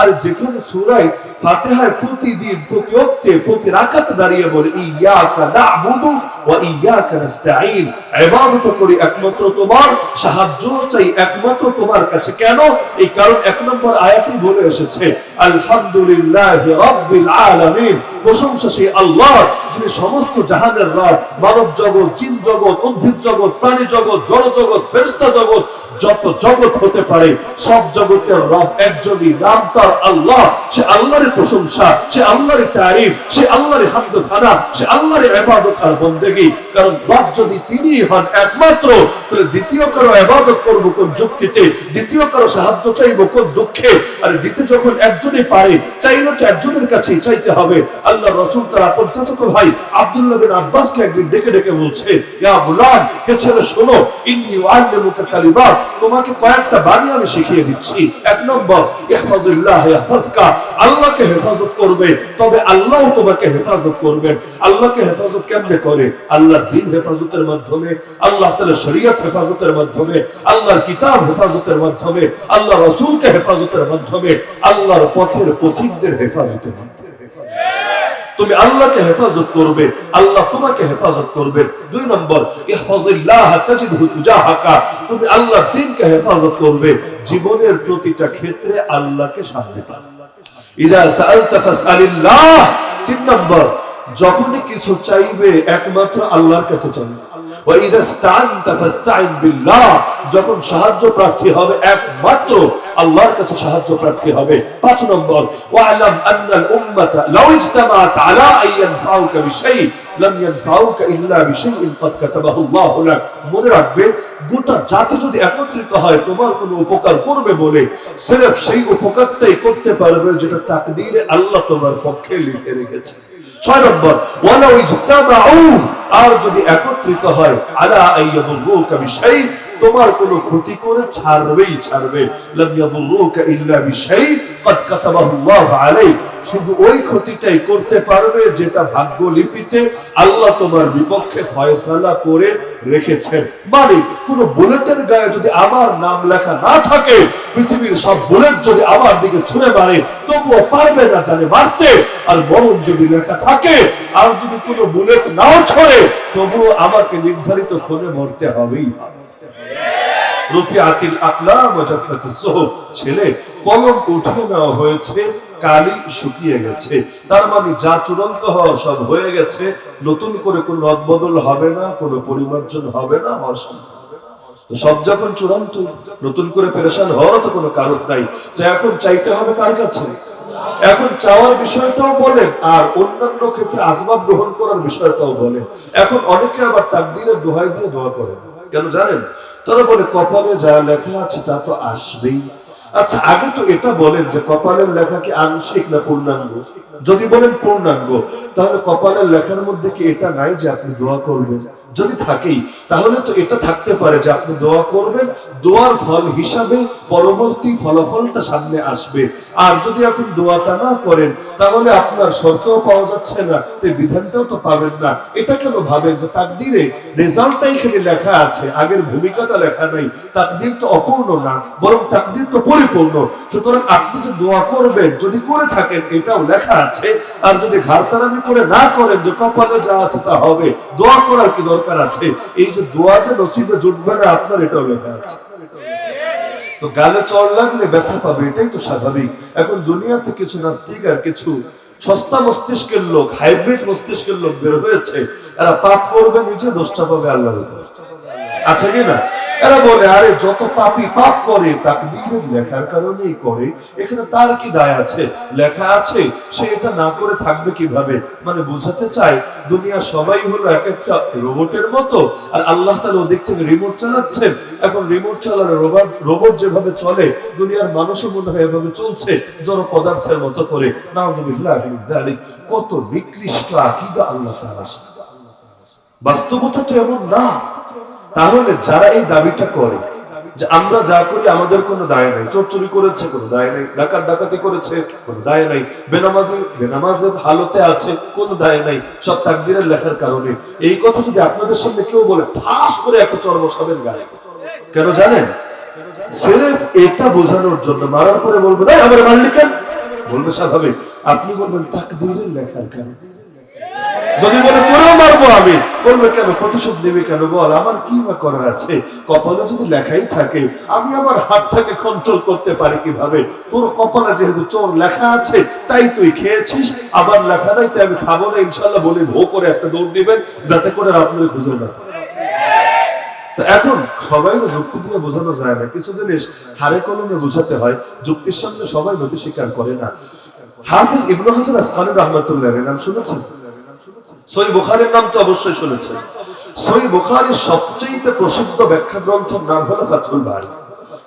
আর যেখানে সুরাই ফাতেহায় প্রতিদিন, প্রতি অক্তে প্রতি রাকাত দাঁড়িয়ে বলে, ইয়াকা না'বুদু ওয়া ইয়াকা নাস্তাঈন। ইবাদত করি একমাত্র তোমার, সাহায্য চাই একমাত্র তোমার কাছে। কেন? এই কারণ এক নম্বর আয়াতেই বলে এসেছে, আলহামদুলিল্লাহি রাব্বিল আলামিন। প্রশংসা সেই আল্লাহ, যিনি সমস্ত জাহানের রব মানব জগৎ, জিন জগৎ, উদ্ভিদ জগৎ, প্রাণী জগৎ, জড় জগৎ, ফেরেশতা জগৎ, যত জগৎ হতে পারে, সব জগতের রব একজনই, নাম তার আল্লাহ, সে আল্লাহর প্রশংসা, সে আল্লাহর তারিফ, সে আল্লাহর হামদ সানা সে আল্লাহর ইবাদত আর বন্দেগী। কারণ রব যদি তিনি হন একমাত্র, তাহলে দ্বিতীয় কারও ইবাদত করব কোন যুক্তিতে? দ্বিতীয় কারও সাহায্য চাইব কোন দুঃখে? আর দিতে যখন একজনই পারে, চাইলে তো একজনের কাছেই চাইতে হবে। আল্লাহ রসুল তার আপন চাচাতো ভাই আব্দুল্লাহ বিন আব্বাসকে একদিন ডেকে ডেকে বলছে, ইয়া গুলাম, হে ছেলে, শোনো, ইন্নি ওয়াল্লিমুকা কালিমাত, তোমাকে কয়েকটা বাণী আমি শিখিয়ে দিচ্ছি। এক নম্বর আল্লাহকে হেফাজত করবে, তবে আল্লাহ তোমাকে হেফাজত করবেন। আল্লাহকে হেফাজত কেমনে করে? আল্লাহর দিন হেফাজতের মাধ্যমে, আল্লাহ তালা শরীয়ত হেফাজতের মাধ্যমে, আল্লাহর কিতাব হেফাজতের মাধ্যমে আল্লাহ রসুলকে হেফাজতের মাধ্যমে, আল্লাহর পথের পথিকদের হেফাজতের মাধ্যমে। তুমি আল্লাহকে হেফাজত করবে, আল্লাহ তোমাকে হেফাজত করবে। দুই নম্বর তুমি আল্লাহর দ্বীনকে হেফাজত করবে। জীবনের প্রতিটা ক্ষেত্রে আল্লাহকে সামনে পাবে। একমাত্র আল্লাহর কাছে যখন সাহায্য প্রার্থী হবে, একমাত্র আল্লাহর কাছে সাহায্য প্রার্থী হবে। পাঁচ নম্বর, ওয়ালাম আন্নাল উম্মাতা লাউ আলা বিশাই, লাম ইয়ানফাউকা ইল্লা বিশাইইন লাক। মনে রাখবে, গোটা জাতি যদি একত্রিত হয়, তোমার কোনো উপকার করবে বলে সেই উপকারটাই করতে পারবে যেটা তাকদীরে আল্লাহ তোমার পক্ষে লিখে রেখেছে। ছয় নম্বর, ওয়ালাউ ইজতামাউ, আর যদি একত্রিত হয়, আলা আইয়াদুল্লাহু কাবিশাই তোমার কোনো ক্ষতি করে ছাড়বেই ছাড়বে। শুধু ওই ক্ষতিটাই করতে পারবে যেটা ভাগ্য লিপিতে আল্লাহ তোমার বিপক্ষে ফয়সালা করে রেখেছেন। মানে কোনো বুলেটের গায়ে যদি আমার নাম লেখা না থাকে, পৃথিবীর সব বুলেট যদি আমার দিকে ছুঁড়ে মারে, তবুও পারবে না জানে মারতে। আর বরং যদি লেখা থাকে, আর যদি কোনো বুলেট নাও ছড়ে, তবুও আমাকে নির্ধারিত ফোনে মরতে হবেই হবে। রুফিআতিল সুহুফ ছেলে, কলম উঠিয়ে নেওয়া হয়েছে, কালি শুকিয়ে গেছে। তার মানে যা চূড়ান্ত হওয়া সব হয়ে গেছে, নতুন করে কোনো রদবদল হবে না, কোনো পরিমার্জন হবে না সব যখন চূড়ান্ত, নতুন করে পেরেশান হওয়ার তো কোনো কারণ নাই। তো এখন চাইতে হবে কার কাছে? এখন চাওয়ার বিষয়টাও বলেন, আর অন্যান্য ক্ষেত্রে আসবাব গ্রহণ করার বিষয়টাও বলেন। এখন অনেকে আবার তাকদীরের দোহাই দিয়ে দোয়া করেন। কেন জানেন? তারা বলে কপালে যা লেখা আছে তা তো আসবেই। আচ্ছা আগে তো এটা বলেন যে কপালের লেখা কি আংশিক না পূর্ণাঙ্গ? যদি বলেন পূর্ণাঙ্গ, তাহলে কপালের লেখার মধ্যে কি এটা নাই যে আপনি দোয়া করবেন? যদি থাকেই, তাহলে তো এটা থাকতে পারে যে আপনি দোয়া করবেন, দোয়ার ফল হিসাবে পরবর্তী ফলাফলটা সামনে আসবে। আর যদি আপনি দোয়াটা না করেন, তাহলে আপনার শর্তও পাওয়া যাচ্ছে না এই বিধানটাও তো পাবেন না। এটা কেন ভাবেন যে তাকদিরে রেজাল্টটা এখানে লেখা আছে, আগের ভূমিকাটা লেখা নাই, তাকদির তো অপূর্ণ না, বরং তাকদির তো পরিপূর্ণ। সুতরাং আপনি যে দোয়া করবেন, যদি করে থাকেন, এটাও লেখা আছে, আর যদি ঘাড়তারামি করে না করেন, যে কপালে যা আছে তা হবে, দোয়া করার কি দরকার? আছে। এই যে দোয়া যে নসিবে জুটবে না, আপনার এটাও লেখা আছে। তো গালে চড় লাগলে ব্যথা পাবে, এটাই তো স্বাভাবিক। এখন দুনিয়াতে কিছু নাস্তিক আর কিছু সস্তা মস্তিষ্কের লোক, হাইব্রিড মস্তিষ্কের লোক বের হয়েছে। এরা পাপ করবে, নিজে দোষটা পাবে আল্লাহ আছে কি না? এরা বলে, আরে, যত পাপি পাপ করে তাকদীরের লেখার কারণেই করে। এখানে তার কি দায় আছে? লেখা আছে, সে এটা না করে থাকবে কীভাবে? মানে বোঝাতে চায় দুনিয়া সবাই হলো এক একটা রোবটের মতো, আর আল্লাহ তাআলা ওদিক থেকে রিমোট চালাচ্ছেন। এখন রিমোট চালানো রোবট রোবট যেভাবে চলে, দুনিয়ার মানুষও মনে হয় এভাবে চলছে জড় পদার্থের মতো করে। নাউযুবিল্লাহি মিন কত নিকৃষ্ট আকীদা আল্লাহ তাআলা বাস্তবতা তো এমন না। তাহলে যারা এই দাবিটা করে, যে আমরা যা করি আমাদের কোনো দায় নাই চোর চুরি করেছে কোনো দায় নাই, ডাকাত ডাকাতি করেছে কোনো দায় নাই, বেনামাজি, বেনামাজের হালতে আছে কোনো দায় নাই, সব তাকদিরের লেখার কারণে। এই কথা যদি আপনাদের সামনে কেউ বলে ঠাস করে একটা চর বসাবেন গায়ে। কেন জানেন? সিরেফ এটা বোঝানোর জন্য মারার পরে বলবে না আমার মারলি বলবে স্বাভাবিক। আপনি বলবেন, তাকদীরের লেখার কেন যদি বলে, তোরেও মারবো আমি? বলবে, কেন? প্রতিশোধ নেবে কেন? বল, আমার কি বা করার আছে? কপালে যদি লেখাই থাকে, আমি আমার হাতটাকে কন্ট্রোল করতে পারি কীভাবে? তোর কপালে যেহেতু চোর লেখা আছে, তাই তুই খেয়েছিস। আবার লেখা নাই, তাই আমি খাব না ইনশাল্লাহ বলে, ভো করে একটা দৌড় দিবেন, যাতে করে আপনার খুঁজে না এখন সবাই যুক্তি দিয়ে বোঝানো যায় না। কিছু জিনিস হারে কলমে বোঝাতে হয়, যুক্তির সামনে সবাই নথি স্বীকার করে না। হাফিজ ইবনু হাজার আসকানি রহমতুল্লাহ নাম শুনেছেন? সই বুখারীর নাম তো অবশ্যই শুনেছেন। সই বুখারের সবচেয়ে প্রসিদ্ধ ব্যাখ্যা গ্রন্থের নাম হলো ফাতুল বারি।